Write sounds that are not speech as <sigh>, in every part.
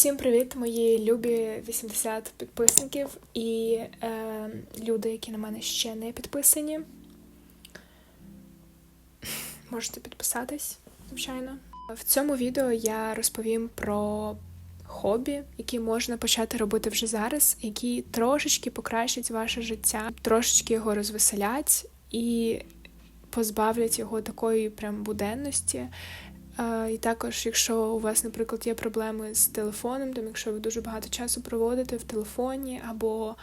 Усім привіт, мої любі 80 підписників і е, люди, які на мене ще не підписані. Можете підписатись, звичайно. В цьому відео я розповім про хобі, які можна почати робити вже зараз, які трошечки покращать ваше життя, трошечки його розвеселять і позбавлять його такої прям буденності. І також, якщо у вас, наприклад, є проблеми з телефоном, там якщо ви дуже багато часу проводите в телефоні, або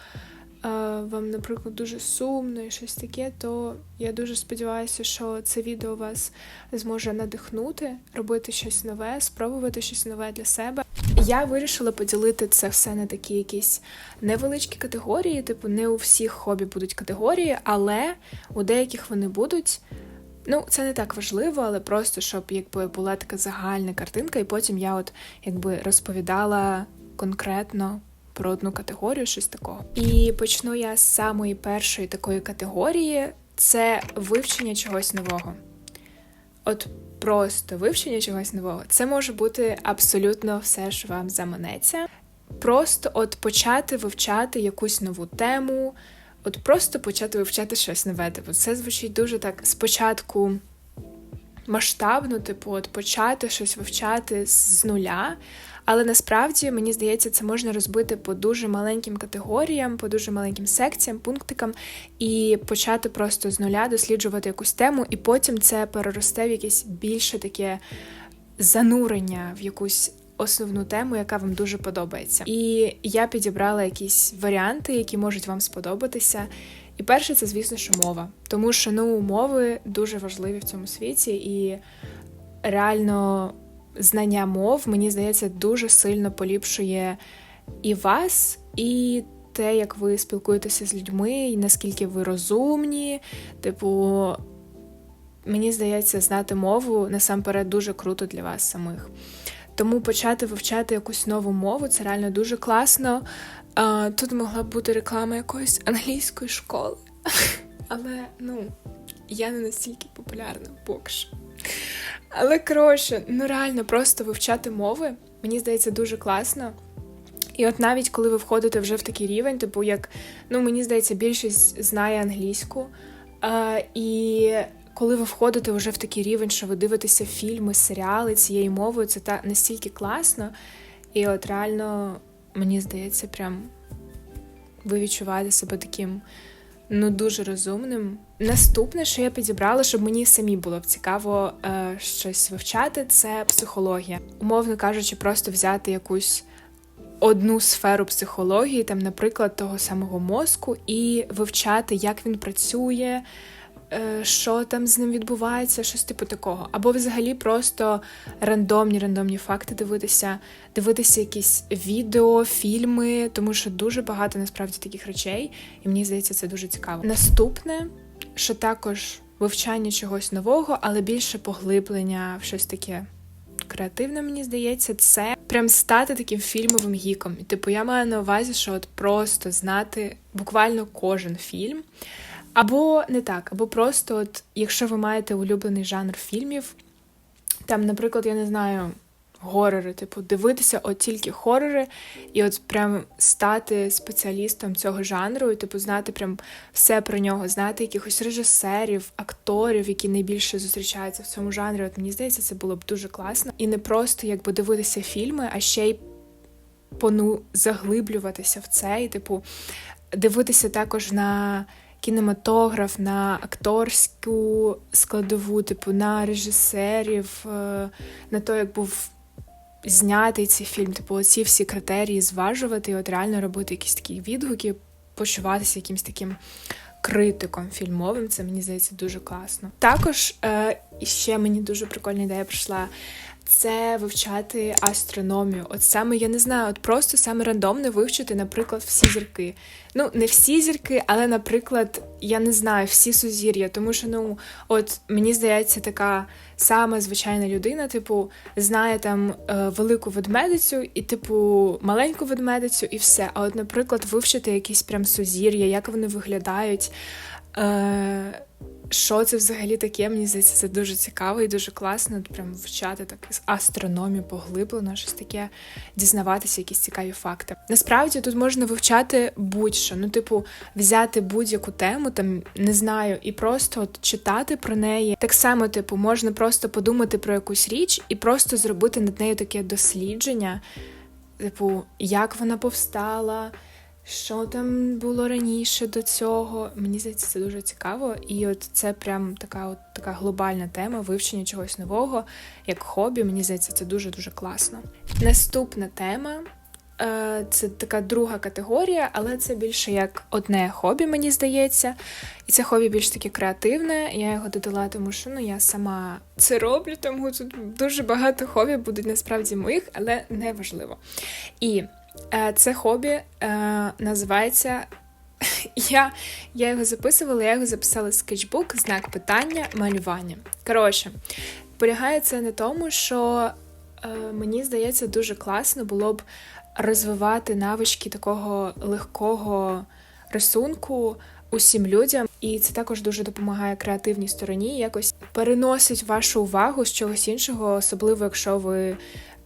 вам, наприклад, дуже сумно і щось таке, то я дуже сподіваюся, що це відео вас зможе надихнути, робити щось нове, спробувати щось нове для себе. Я вирішила поділити це все на такі якісь невеличкі категорії, типу, не у всіх хобі будуть категорії, але у деяких вони будуть. Ну, це не так важливо, але просто щоб якби була така загальна картинка, і потім я от якби розповідала конкретно про одну категорію, щось такого. І почну я з самої першої такої категорії це вивчення чогось нового. От просто вивчення чогось нового. Це може бути абсолютно все, що вам заманеться. Просто от почати вивчати якусь нову тему. От просто почати вивчати щось нове. Типу, це звучить дуже так спочатку масштабно, типу, от почати щось вивчати з нуля. Але насправді мені здається, це можна розбити по дуже маленьким категоріям, по дуже маленьким секціям, пунктикам, і почати просто з нуля досліджувати якусь тему, і потім це переросте в якесь більше таке занурення в якусь основну тему, яка вам дуже подобається. І я підібрала якісь варіанти, які можуть вам сподобатися. І перше, це, звісно, що мова. Тому що ну, мови дуже важливі в цьому світі, і реально знання мов, мені здається, дуже сильно поліпшує і вас, і те, як ви спілкуєтеся з людьми, і наскільки ви розумні. Типу, мені здається, знати мову насамперед дуже круто для вас самих. Тому почати вивчати якусь нову мову це реально дуже класно. Тут могла б бути реклама якоїсь англійської школи. <laughs> Але ну, я не настільки популярна поки що. Але коротше, ну реально просто вивчати мови, мені здається, дуже класно. І от навіть коли ви входите вже в такий рівень, типу як, ну мені здається, більшість знає англійську. А, І коли ви входите вже в такий рівень, що ви дивитеся фільми, серіали цією мовою, це та настільки класно. І от реально, мені здається, прям ви відчуваєте себе таким ну дуже розумним. Наступне, що я підібрала, щоб мені самі було б цікаво е, щось вивчати, це психологія. Умовно кажучи, просто взяти якусь. Одну сферу психології, там, наприклад, того самого мозку, і вивчати, як він працює, що там з ним відбувається, щось типу такого. Або взагалі просто рандомні рандомні факти дивитися, дивитися якісь відео, фільми, тому що дуже багато насправді таких речей, і мені здається, це дуже цікаво. Наступне, що також вивчання чогось нового, але більше поглиблення в щось таке. Креативне, мені здається, це прям стати таким фільмовим гіком. Типу, я маю на увазі, що от просто знати буквально кожен фільм. Або не так, або просто, от, якщо ви маєте улюблений жанр фільмів, там, наприклад, я не знаю, горори, типу, дивитися от тільки хорори, і от прям стати спеціалістом цього жанру, і типу знати прям все про нього, знати якихось режисерів, акторів, які найбільше зустрічаються в цьому жанрі. От мені здається, це було б дуже класно. І не просто якби дивитися фільми, а ще й пону заглиблюватися в це, і, типу, дивитися також на кінематограф, на акторську складову, типу на режисерів, е, на те, як був знятий цей фільм, типу, оці всі критерії зважувати і от реально робити якісь такі відгуки, почуватися якимось таким. Критиком фільмовим, це мені здається дуже класно. Також е, ще мені дуже прикольна ідея прийшла це вивчати астрономію. От саме я не знаю, от просто саме рандомно вивчити, наприклад, всі зірки. Ну, не всі зірки, але, наприклад, я не знаю всі сузір'я, тому що ну, от мені здається, така сама звичайна людина, типу, знає там е, велику ведмедицю і, типу, маленьку ведмедицю, і все. А от, наприклад, вивчити якісь прям сузір'я, як вони виглядають. Е, що це взагалі таке. Мені здається, це дуже цікаво і дуже класно. Прям вчати так з астрономії поглиблено, щось таке, дізнаватися, якісь цікаві факти. Насправді тут можна вивчати будь-що. Ну, типу, взяти будь-яку тему, там не знаю, і просто от читати про неї. Так само, типу, можна просто подумати про якусь річ і просто зробити над нею таке дослідження, типу, як вона повстала що там було раніше до цього. Мені здається, це дуже цікаво. І от це прям така от така глобальна тема вивчення чогось нового, як хобі. Мені здається, це дуже-дуже класно. Наступна тема. Е, це така друга категорія, але це більше як одне хобі, мені здається. І це хобі більш таке креативне. Я його додала, тому що ну, я сама це роблю, тому тут дуже багато хобі будуть насправді моїх, але не важливо. І це хобі е, називається. <laughs> Я я його записувала, я його записала скетчбук, знак питання, малювання. Коротше, полягає це на тому, що е, мені здається, дуже класно було б розвивати навички такого легкого рисунку усім людям, і це також дуже допомагає креативній стороні, якось переносить вашу увагу з чогось іншого, особливо якщо ви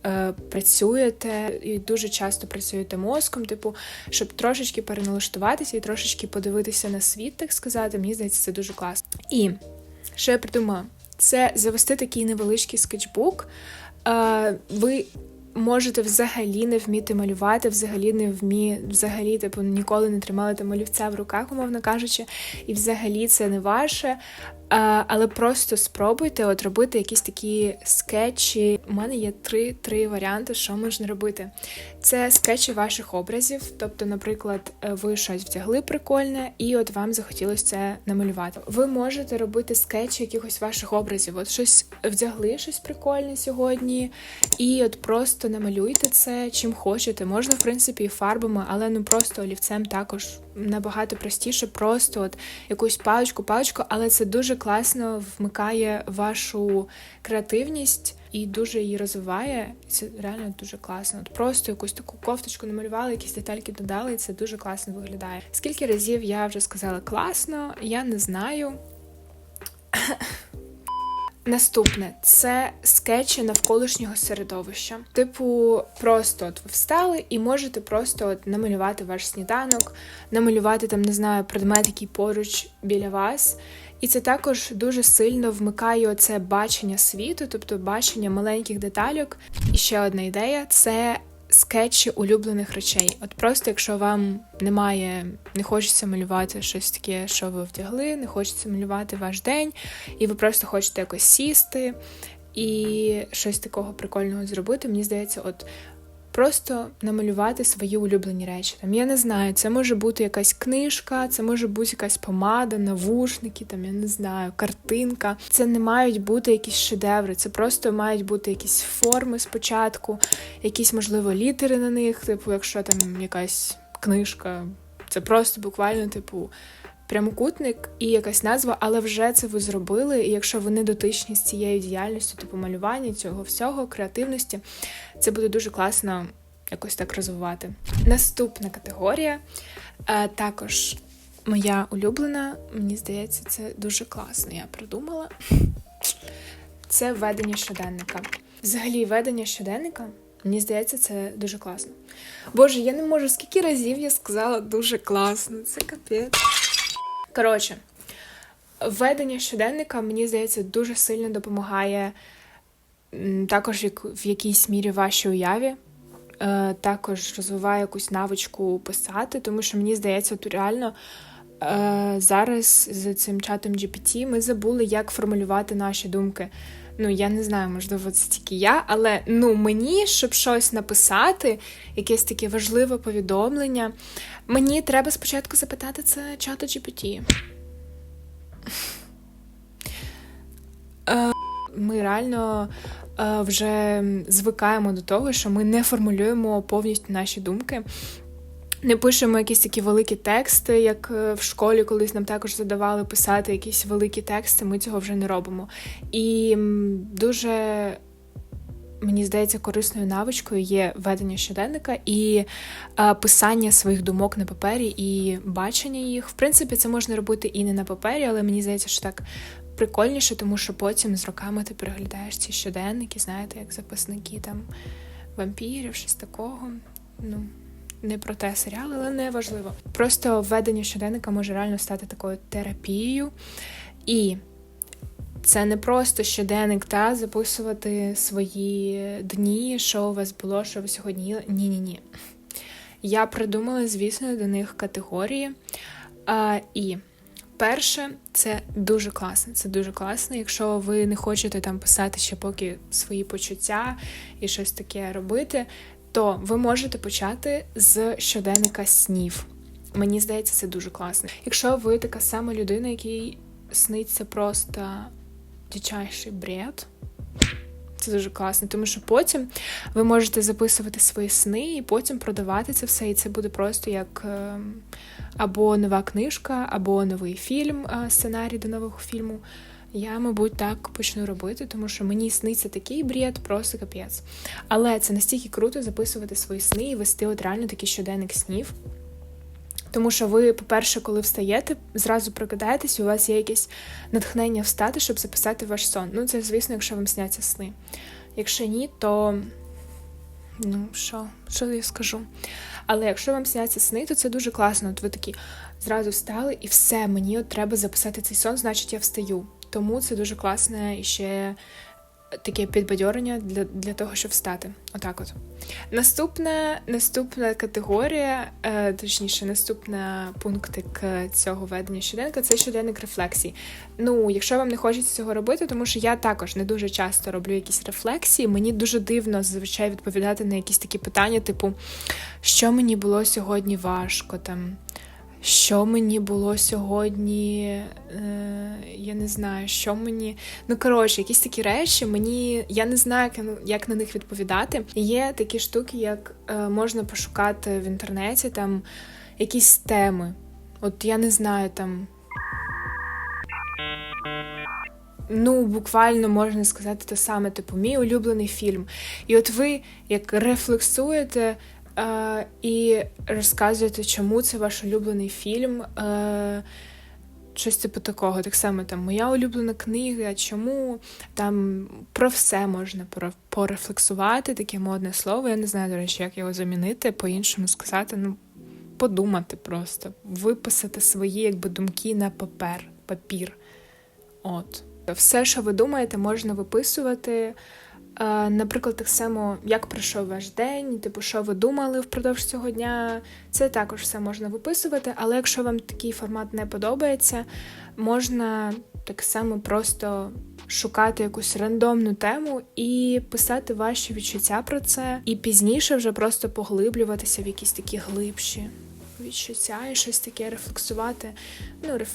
е, працюєте і дуже часто працюєте мозком, типу, щоб трошечки переналаштуватися і трошечки подивитися на світ, так сказати. Мені здається, це дуже класно. І що я придумала? Це завести такий невеличкий скетчбук. Е, ви можете взагалі не вміти малювати, взагалі не вмі, взагалі, типу, ніколи не тримали там олівця в руках, умовно кажучи, і взагалі це не ваше. Але просто спробуйте от робити якісь такі скетчі. У мене є три три варіанти, що можна робити. Це скетчі ваших образів. Тобто, наприклад, ви щось вдягли прикольне, і от вам захотілося це намалювати. Ви можете робити скетчі якихось ваших образів. От щось вдягли, щось прикольне сьогодні, і от просто намалюйте це чим хочете. Можна, в принципі, і фарбами, але ну просто олівцем також набагато простіше, просто от якусь паличку, але це дуже класно вмикає вашу креативність і дуже її розвиває. Це реально дуже класно. От Просто якусь таку кофточку намалювали, якісь детальки додали, і це дуже класно виглядає. Скільки разів я вже сказала класно, я не знаю. Наступне це скетчі навколишнього середовища. Типу, просто от ви встали і можете просто от намалювати ваш сніданок, намалювати там, не знаю, предмет, який поруч біля вас. І це також дуже сильно вмикає оце бачення світу, тобто бачення маленьких деталюк. І ще одна ідея це скетчі улюблених речей. От просто якщо вам немає, не хочеться малювати щось таке, що ви вдягли, не хочеться малювати ваш день, і ви просто хочете якось сісти і щось такого прикольного зробити. Мені здається, от Просто намалювати свої улюблені речі. Там я не знаю, це може бути якась книжка, це може бути якась помада, навушники, там я не знаю, картинка. Це не мають бути якісь шедеври, це просто мають бути якісь форми спочатку, якісь, можливо, літери на них, типу, якщо там якась книжка, це просто буквально, типу, прямокутник і якась назва, але вже це ви зробили. І якщо вони дотичні з цією діяльністю, типу малювання цього всього, креативності, це буде дуже класно якось так розвивати. Наступна категорія е, також моя улюблена, мені здається, це дуже класно. Я придумала. Це ведення щоденника. Взагалі, ведення щоденника. Мені здається, це дуже класно. Боже, я не можу, скільки разів я сказала дуже класно. Це капець. Коротше, введення щоденника, мені здається, дуже сильно допомагає також в якійсь мірі вашій уяві. Е, також розвиває якусь навичку писати, тому що мені здається, тут реально е, зараз з цим чатом GPT ми забули, як формулювати наші думки. Ну, я не знаю, можливо, це тільки я, але ну мені, щоб щось написати, якесь таке важливе повідомлення, мені треба спочатку запитати це чату GPT. Е, ми реально е, вже звикаємо до того, що ми не формулюємо повністю наші думки. Не пишемо якісь такі великі тексти, як е, в школі колись нам також задавали писати якісь великі тексти, ми цього вже не робимо. І дуже мені здається, корисною навичкою є ведення щоденника і е, писання своїх думок на папері і бачення їх. В принципі, це можна робити і не на папері, але мені здається, що так прикольніше, тому що потім з роками ти переглядаєш ці щоденники, знаєте, як записники там вампірів, щось такого. Ну, не про те серіал, але не важливо. Просто введення щоденника може реально стати такою терапією. І це не просто щоденник, та записувати свої дні, що у вас було, що ви сьогодні їли. Ні-ні ні. Я придумала, звісно, до них категорії. А, І перше, це дуже класно. Це дуже класно. Якщо ви не хочете там писати ще поки свої почуття і щось таке робити, то ви можете почати з щоденника снів. Мені здається, це дуже класно. Якщо ви така сама людина, якій сниться просто дичайший бред. Це дуже класно, тому що потім ви можете записувати свої сни і потім продавати це все, і це буде просто як е, або нова книжка, або новий фільм, е, сценарій до нового фільму. Я, мабуть, так почну робити, тому що мені сниться такий бред, просто капець. Але це настільки круто записувати свої сни і вести от реально такий щоденник снів. Тому що ви, по-перше, коли встаєте, зразу прокидаєтесь, і у вас є якесь натхнення встати, щоб записати ваш сон. Ну, це, звісно, якщо вам сняться сни. Якщо ні, то ну, що, що я скажу? Але якщо вам сняться сни, то це дуже класно. От ви такі зразу встали, і все, мені от треба записати цей сон, значить я встаю. Тому це дуже класне і ще таке підбадьорення для для того, щоб встати. Отак от. Наступна наступна категорія, е, точніше, наступна пунктик цього ведення щоденника це щоденник рефлексій. Ну, якщо вам не хочеться цього робити, тому що я також не дуже часто роблю якісь рефлексії, мені дуже дивно зазвичай відповідати на якісь такі питання, типу, що мені було сьогодні важко там що мені було сьогодні, е, я не знаю, що мені. Ну, коротше, якісь такі речі, мені я не знаю, як, як на них відповідати. Є такі штуки, як е, можна пошукати в інтернеті там якісь теми. От я не знаю там. Ну, буквально можна сказати те саме, типу, мій улюблений фільм. І от ви як рефлексуєте і розказуєте, чому це ваш улюблений фільм. Е, Щось типу такого, так само там моя улюблена книга, чому там про все можна порефлексувати, таке модне слово. Я не знаю, до речі, як його замінити, по-іншому сказати, ну, подумати просто, виписати свої якби думки на папер, папір. От. Все, що ви думаєте, можна виписувати. Наприклад, так само, як пройшов ваш день, типу, що ви думали впродовж цього дня, це також все можна виписувати, але якщо вам такий формат не подобається, можна так само просто шукати якусь рандомну тему і писати ваші відчуття про це, і пізніше вже просто поглиблюватися в якісь такі глибші відчуття і щось таке рефлексувати, ну, реф...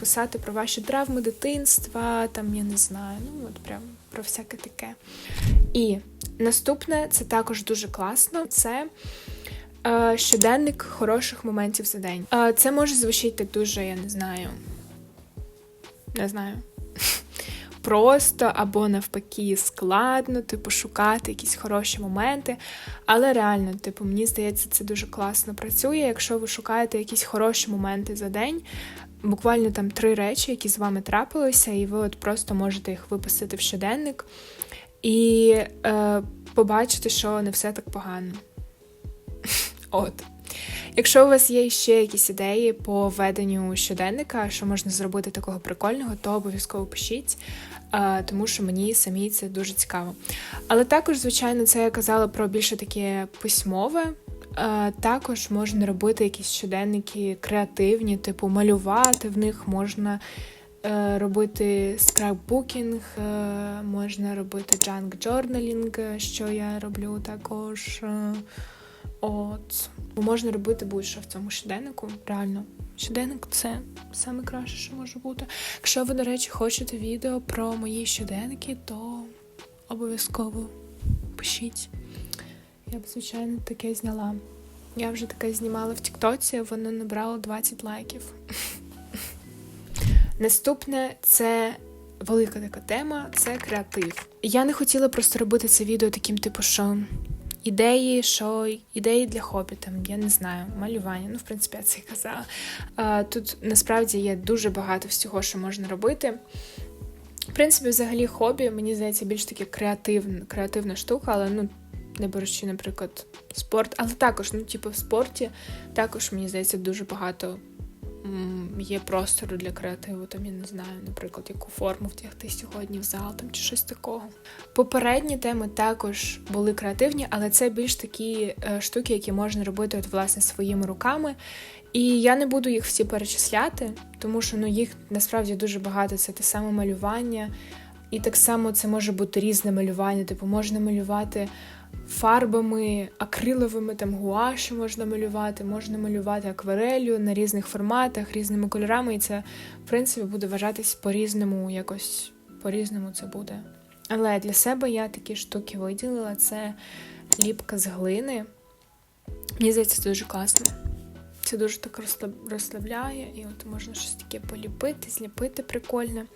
писати про ваші травми дитинства, там, я не знаю, ну, от прям про всяке таке. І наступне це також дуже класно. Це е, щоденник хороших моментів за день. Е, це може звучати дуже, я не знаю. Не знаю. <laughs> Просто або навпаки складно, типу, шукати якісь хороші моменти. Але реально, типу, мені здається, це дуже класно працює. Якщо ви шукаєте якісь хороші моменти за день, буквально там три речі, які з вами трапилися, і ви от просто можете їх виписати в щоденник і е, побачити, що не все так погано. <laughs> От. Якщо у вас є ще якісь ідеї по веденню щоденника, що можна зробити такого прикольного, то обов'язково пишіть, тому що мені самі це дуже цікаво. Але також, звичайно, це я казала про більше таке письмове. Також можна робити якісь щоденники креативні, типу малювати в них можна е, робити скраббукінг, е, можна робити джанк джорналінг, що я роблю також. Е, от. Можна робити будь-що в цьому щоденнику, реально. Щоденник це саме краще, що може бути. Якщо ви, до речі, хочете відео про мої щоденники, то обов'язково пишіть. Я б, звичайно, таке зняла. Я вже таке знімала в Тіктоці, воно набрало 20 лайків. <laughs> Наступне це велика така тема це креатив. Я не хотіла просто робити це відео таким, типу, що ідеї, що ідеї для хобі, там я не знаю, малювання. Ну, в принципі, я це і казала. А, Тут насправді є дуже багато всього, що можна робити. В принципі, взагалі, хобі, мені здається, більш таки креативна, креативна штука, але ну. Не беручи, наприклад, спорт, але також, ну, типу, в спорті також, мені здається, дуже багато є простору для креативу, там я не знаю, наприклад, яку форму втягти сьогодні в зал там чи щось такого. Попередні теми також були креативні, але це більш такі е, штуки, які можна робити от, власне своїми руками. І я не буду їх всі перечисляти, тому що ну їх насправді дуже багато. Це те саме малювання, і так само це може бути різне малювання. Типу можна малювати фарбами, акриловими там гуаші можна малювати, можна малювати акварелью на різних форматах, різними кольорами, і це, в принципі, буде вважатись по-різному, якось по-різному це буде. Але для себе я такі штуки виділила: це ліпка з глини. Мені здається, це дуже класно. Це дуже так розслабляє, і от можна щось таке поліпити, зліпити прикольне.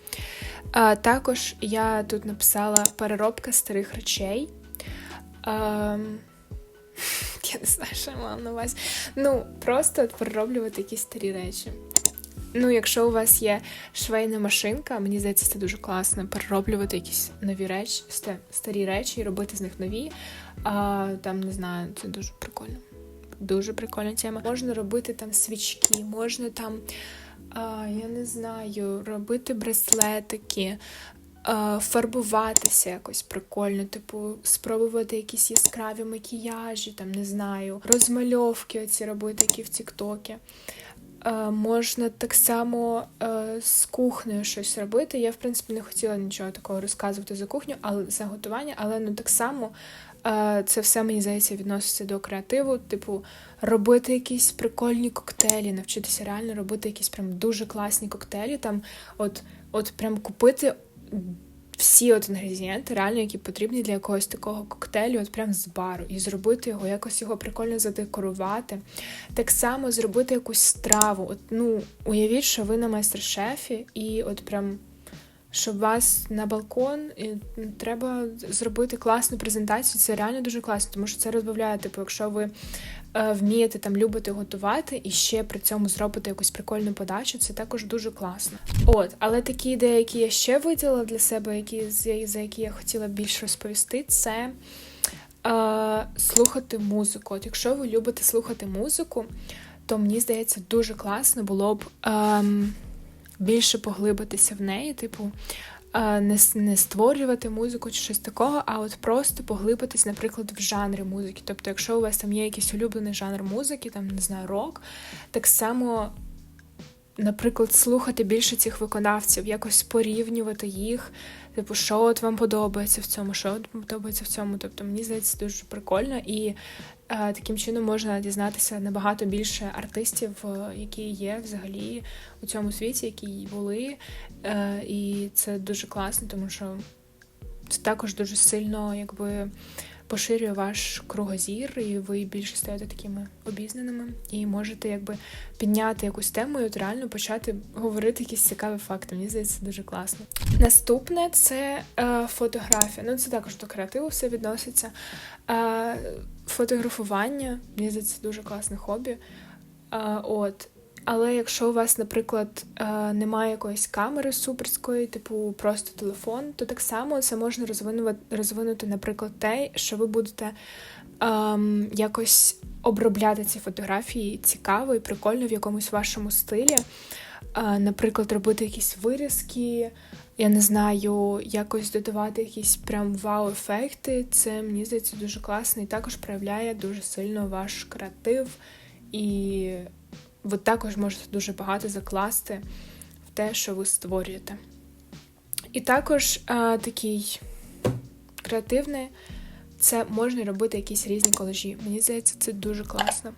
А, Також я тут написала переробка старих речей. Ем, <laughs> Я не знаю, що я мала на увазі. Ну, просто перероблювати якісь старі речі. Ну, якщо у вас є швейна машинка, мені здається, це дуже класно перероблювати якісь нові речі, старі речі і робити з них нові. А, Там, не знаю, це дуже прикольно. Дуже прикольна тема. Можна робити там свічки, можна там, а, я не знаю, робити браслетики, фарбуватися якось прикольно, типу, спробувати якісь яскраві макіяжі, там не знаю, розмальовки оці робити, які в Тіктокі. Можна так само е, з кухнею щось робити. Я, в принципі, не хотіла нічого такого розказувати за кухню, але за готування, але ну так само е, це все мені здається відноситься до креативу, типу, робити якісь прикольні коктейлі, навчитися реально робити якісь прям дуже класні коктейлі. Там, от, от прям купити всі от інгредієнти, реально, які потрібні для якогось такого коктейлю, от прям з бару, і зробити його, якось його прикольно задекорувати. Так само зробити якусь страву. От, ну, Уявіть, що ви на майстер-шефі, і от прям. Щоб вас на балкон і треба зробити класну презентацію. Це реально дуже класно, тому що це розбавляє, типу, якщо ви вмієте там любити готувати і ще при цьому зробити якусь прикольну подачу, це також дуже класно. От, але такі ідеї, які я ще виділила для себе, які за які я хотіла більше розповісти, це е, слухати музику. От якщо ви любите слухати музику, то мені здається, дуже класно було б е, більше поглибитися в неї, типу не не створювати музику чи щось такого, а от просто поглибитись, наприклад, в жанри музики. Тобто, якщо у вас там є якийсь улюблений жанр музики, там не знаю, рок, так само. Наприклад, слухати більше цих виконавців, якось порівнювати їх, типу, що от вам подобається в цьому, що от подобається в цьому. Тобто, мені здається, дуже прикольно, і Е, таким чином можна дізнатися набагато більше артистів, е, які є взагалі у цьому світі, які були. Е, і це дуже класно, тому що це також дуже сильно якби поширює ваш кругозір, і ви більше стаєте такими обізнаними, і можете якби підняти якусь тему і от реально почати говорити якісь цікаві факти. Мені здається, дуже класно. Наступне це е, фотографія. Ну це також до креативу все відноситься. Е, Фотографування, мені здається, дуже класне хобі. Е, от. Але якщо у вас, наприклад, е, немає якоїсь камери суперської, типу просто телефон, то так само це можна розвинути, наприклад, те, що ви будете ем, якось обробляти ці фотографії цікаво і прикольно в якомусь вашому стилі. Е, наприклад, робити якісь вирізки, я не знаю, якось додавати якісь прям вау-ефекти. Це мені здається дуже класно і також проявляє дуже сильно ваш креатив і ви також можете дуже багато закласти в те, що ви створюєте. І також а, такий креативний, це можна робити якісь різні колежі. Мені здається, це дуже класно.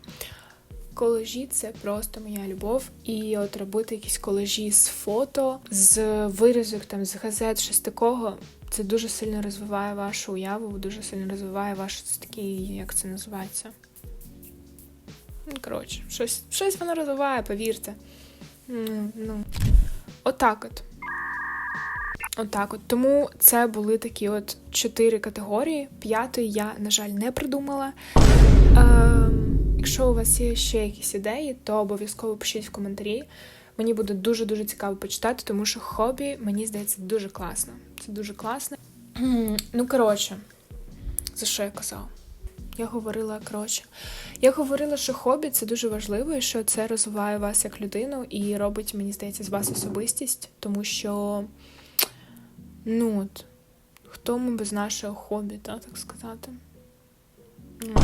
Колежі це просто моя любов. І от робити якісь колежі з фото, з вирізок, там, з газет, щось такого. Це дуже сильно розвиває вашу уяву, дуже сильно розвиває ваш такий, як це називається. Коротше, щось щось воно розвиває, повірте. Ну. Отак от. Отак, от тому це були такі от чотири категорії. П'ятої я, на жаль, не придумала. Ем, якщо у вас є ще якісь ідеї, то обов'язково пишіть в коментарі. Мені буде дуже дуже цікаво почитати, тому що хобі мені здається дуже класно. Це дуже класно. Ну, коротше, за що я казала? Я говорила коротше. Я говорила, що хобі це дуже важливо, і що це розвиває вас як людину і робить, мені здається, з вас особистість, тому що, ну от, хто ми без нашого хобі, та, так сказати. Ну,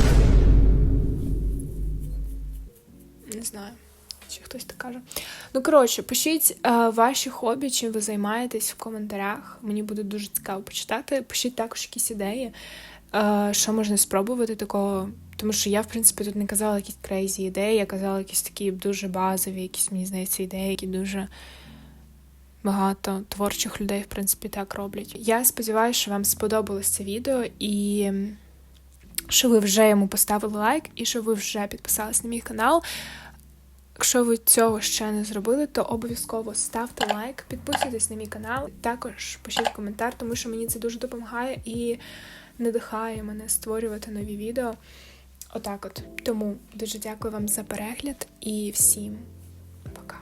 Не знаю, чи хтось так каже. Ну, коротше, пишіть е, ваші хобі, чим ви займаєтесь в коментарях. Мені буде дуже цікаво почитати. Пишіть також якісь ідеї, що можна спробувати такого. Тому що я, в принципі, тут не казала якісь крейзі ідеї, я казала якісь такі дуже базові, якісь, мені здається, ідеї, які дуже багато творчих людей, в принципі, так роблять. Я сподіваюся, що вам сподобалось це відео і що ви вже йому поставили лайк, і що ви вже підписались на мій канал. Якщо ви цього ще не зробили, то обов'язково ставте лайк, підписуйтесь на мій канал, також пишіть коментар, тому що мені це дуже допомагає і надихає мене створювати нові відео. Отак от. Тому дуже дякую вам за перегляд і всім пока.